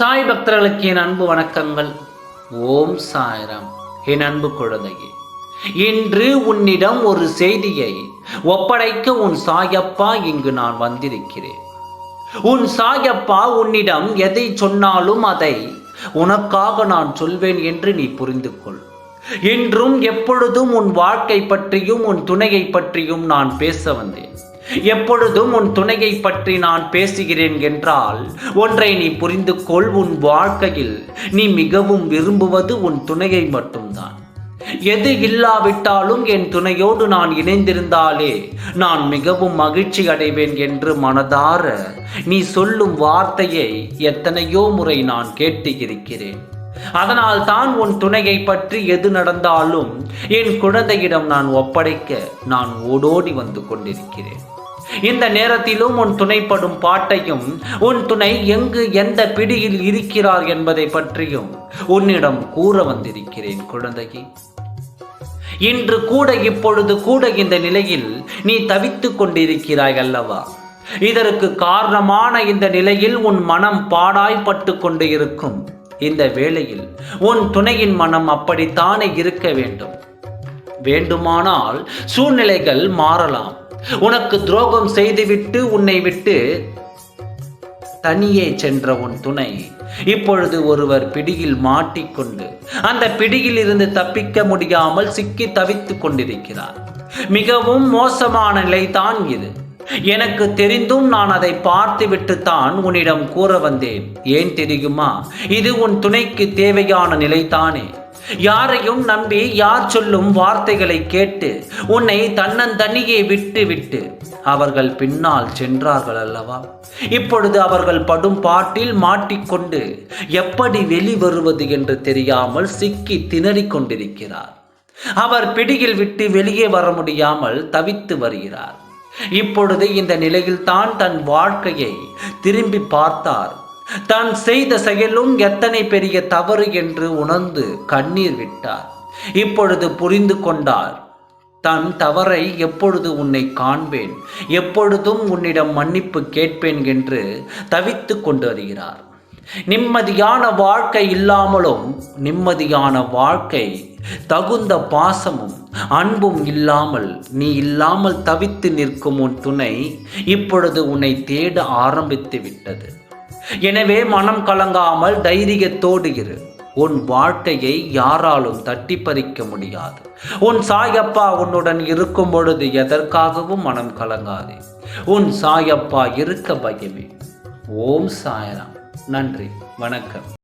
சாய் பக்தர்களுக்கு என் அன்பு வணக்கங்கள். ஓம் சாய்ராம். என் அன்பு குழந்தையே இன்று உன்னிடம் ஒரு செய்தியை ஒப்படைக்க உன் சாயப்பா இங்கு நான் வந்திருக்கிறேன். உன் சாயப்பா உன்னிடம் எதை சொன்னாலும் அதை உனக்காக நான் சொல்வேன் என்று நீ புரிந்து கொள் இன்றும் எப்பொழுதும் உன் வாழ்க்கை பற்றியும் உன் துணையை பற்றியும் நான் பேச வந்தேன். எப்பொழுதும் உன் துணையை பற்றி நான் பேசுகிறேன் என்றால் ஒன்றை நீ புரிந்து கொள் உன் வாழ்க்கையில். நீ மிகவும் விரும்புவது உன் துணையை மட்டும்தான். எது இல்லாவிட்டாலும் என் துணையோடு நான் இணைந்திருந்தாலே நான் மிகவும் மகிழ்ச்சி அடைவேன் என்று மனதார நீ சொல்லும் வார்த்தையை எத்தனையோ முறை நான் கேட்டு இருக்கிறேன் அதனால் தான் உன் துணையை பற்றி எது நடந்தாலும் என் குழந்தையிடம் நான் ஒப்படைக்க நான் ஓடோடி வந்து கொண்டிருக்கிறேன். இந்த நேரத்திலும் உன் துணைப்படும் பாட்டையும் உன் துணை எங்கு எந்த பிடியில் இருக்கிறார் என்பதை பற்றியும் உன்னிடம் கூற வந்திருக்கிறேன் குழந்தையே. இன்று கூட இப்பொழுது கூட இந்த நிலையில் நீ தவித்துக் கொண்டிருக்கிறாய் அல்லவா? இதற்கு காரணமான இந்த நிலையில் உன் மனம் பாடாய்பட்டு கொண்டு இருக்கும் இந்த வேளையில் உன் துணையின் மனம் அப்படித்தானே இருக்க வேண்டும். வேண்டுமானால் சூழ்நிலைகள் மாறலாம். உனக்கு துரோகம் செய்துவிட்டு உன்னை விட்டு தனியே சென்ற உன் துணை. இப்பொழுது ஒருவர் பிடியில் மாட்டிக்கொண்டு அந்த பிடியில் இருந்து தப்பிக்க முடியாமல் சிக்கி தவித்துக் கொண்டிருக்கிறார். மிகவும் மோசமான நிலைதான் இது. எனக்கு தெரிந்தும் நான் அதை பார்த்துவிட்டு தான் உன்னிடம் கூற வந்தேன். ஏன் தெரியுமா? இது உன் துணைக்கு தேவையான நிலைதானே. யாரையும் நம்பி யார் சொல்லும் வார்த்தைகளை கேட்டு உன்னை தன்னந்தனியே விட்டு விட்டு அவர்கள் பின்னால் சென்றார்கள் அல்லவா? இப்பொழுது அவர்கள் படும் பாட்டில் மாட்டிக்கொண்டு எப்படி வெளிவருவது என்று தெரியாமல் சிக்கி திணறிக் கொண்டிருக்கிறார். அவர் பிடியில் விட்டு வெளியே வர முடியாமல் தவித்து வருகிறார். இப்பொழுது இந்த நிலையில்தான் தன் வாழ்க்கையை திரும்பி பார்த்தார். தான் செய்த செயலும் எத்தனை பெரிய தவறு என்று உணர்ந்து கண்ணீர் விட்டார். இப்பொழுது புரிந்து கொண்டார் தன் தவறை எப்பொழுது உன்னை காண்பேன் எப்பொழுதும் உன்னிடம் மன்னிப்பு கேட்பேன் என்று தவித்து கொண்டு வருகிறார். நிம்மதியான வாழ்க்கை இல்லாமலும் நிம்மதியான வாழ்க்கை தகுந்த பாசமும் அன்பும் இல்லாமல் நீ இல்லாமல் தவித்து நிற்கும் உன் துணை இப்பொழுது உன்னை தேட ஆரம்பித்து விட்டது. எனவே மனம் கலங்காமல் தைரியத்தோடு இரு. உன் வாழ்க்கையை யாராலும் தட்டி பறிக்க முடியாது. உன் சாயப்பா உன்னுடன் இருக்கும் பொழுது எதற்காகவும் மனம் கலங்காதே. உன் சாயப்பா இருக்க பயமே. ஓம் சாயராம். நன்றி. வணக்கம்.